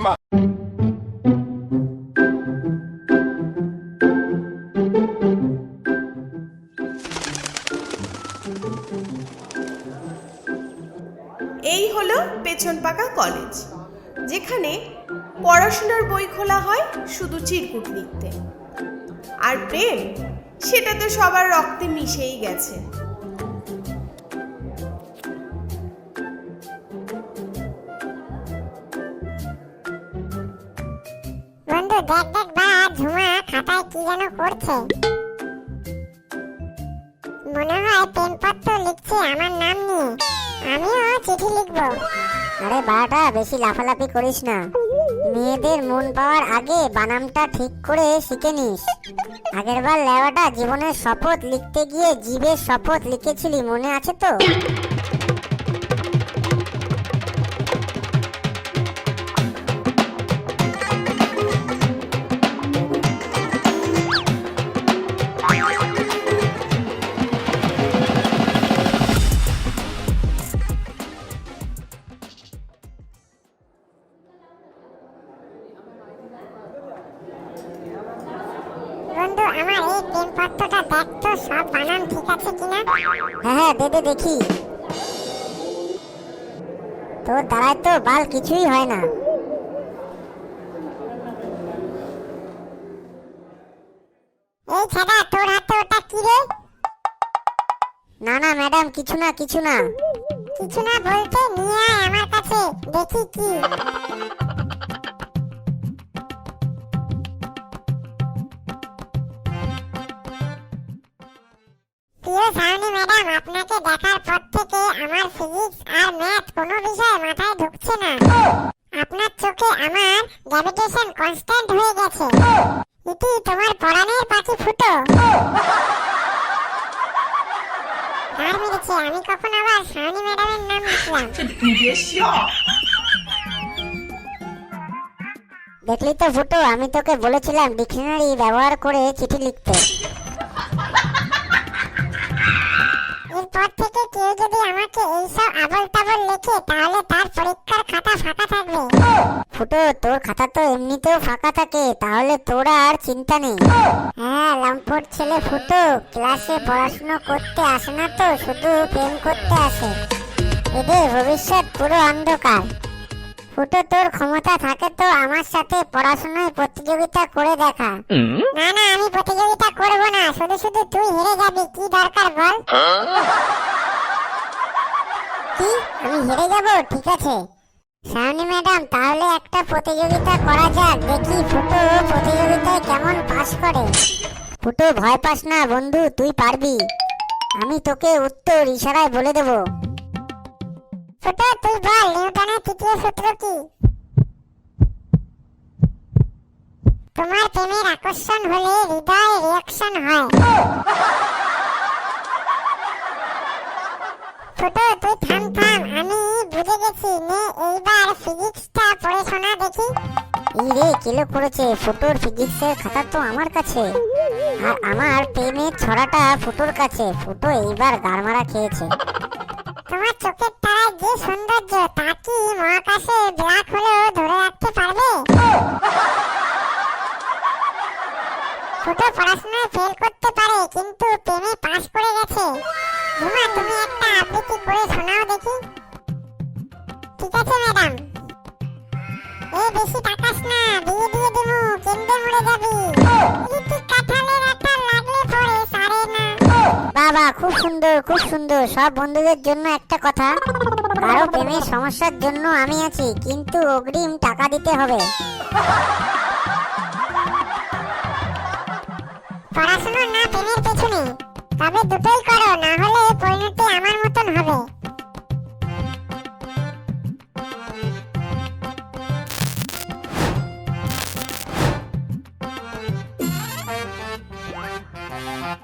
próxima. এই হলো পেছন পাকা কলেজ, যেখানে পড়াশোনার বই খোলা হয় শুধু চিরকুট লিখতে আর প্রেম সেটা তো সবার রক্তে মিশেই গেছে দেখ বা ঝুমা খাতায় কি যেন করছে মনে হয় প্রেমপত্র লিখছে আমার নাম নিয়ে। আমিও চিঠি লিখব। আরে বাড়াটা, বেশি লাফালাফি করিস না। মেয়েদের মন পাওয়ার আগে বানামটা ঠিক করে শিখে নিস। আগেরবার লেওয়াটা জীবনের শপথ লিখতে গিয়ে জীবের শপথ লিখেছিলি, মনে আছে তো? বন্ধু আমার এই প্রেমপত্রটা দেখ তো সব বানান ঠিক আছে কিনা? হ্যাঁ হ্যাঁ দে দে দেখি। তোর দ্বারায় তো বাল কিছুই হয় না। এই ছেদা তোর হাতে ওটা কি রে? না না ম্যাডাম কিছু না কিছু না। কিছু না বলতে নিয়ে আয় আমার কাছে দেখি কি। ম্যাডাম। আপনাকে দেখার পর থেকে আমার ফিজিক্স আর ম্যাথ কোনো মাথায় ঢুকছে না। আপনার চোখে আমার গ্র্যাভিটেশন কনস্ট্যান্ট হয়ে গেছে। ইতি তোমার পাখি ফুটো। আর মেরেছে, আমি কখন আবার ম্যাডামের নাম লিখলাম? দেখলি তো ফুটো, আমি তোকে বলেছিলাম ডিকশনারি ব্যবহার করে চিঠি লিখতে। তাবল লেখে তাহলে তার পরীক্ষার খাতা ফাঁকা থাকবে। ফুটো তোর খাতা তো এমনিতেও ফাঁকা থাকে তাহলে তোর আর চিন্তা নেই। হ্যাঁ লামপোর ছেলে ফুটো ক্লাসে পড়াশুনো করতে আসে না তো শুধু প্রেম করতে আসে। এদের ভবিষ্যৎ পুরো অন্ধকার। ফুটো তোর ক্ষমতা থাকে তো আমার সাথে পড়াশোনায় প্রতিযোগিতা করে দেখা। না না আমি প্রতিযোগিতা করব না শুধু শুধু তুই হেরে যাবি কি দরকার বল? কি আমি হেরে যাব, ঠিক আছে? শাওনি ম্যাডাম, তাহলে একটা প্রতিযোগিতা করা যাক, দেখি ফুটো প্রতিযোগিতায় কেমন পাস করে। ফুটো, ভয় পাস না, বন্ধু, তুই পারবি। আমি তোকে উত্তর ইশারায় বলে দেবো। ছোট তুই বল, নিউটনের তৃতীয় সূত্র কি? তোমার প্রেমের আকর্ষণ হলে হৃদয় রিয়াকশন হয়। ছোট তুই থাম থাম, আমি বুঝে গেছি, নে এইবার ফিজিক্সটা পড়ে শোনা দেখি। এই রে কিলো করেছে ফুটোর ফিজিক্সের খাতা তো আমার কাছে। আর আমার প্রেমের ছড়াটা ফুটোর কাছে। ফুটো এইবার গারমারা খেয়েছে। তোমার চোখের তারায় যে সৌন্দর্য, তা কি মহাকাশে ব্ল্যাক হলেও ধরে রাখতে পারবে? ছোট পড়াশোনায় ফেল করতে এ টাকাস না, দিয়ে দিয়ে দেবো, কেন্দ্রে মরে যাবি। বাবা, খুব সুন্দর খুব সুন্দর, সব বন্ধুদের জন্য একটা কথা। কারও প্রেমের সমস্যার জন্য আমি আছি, কিন্তু অগ্রিম টাকা দিতে হবে। পড়াশোনা না, প্রেমের পেছনে। তবে দুটোই করো, না হলে পরিণতি আমার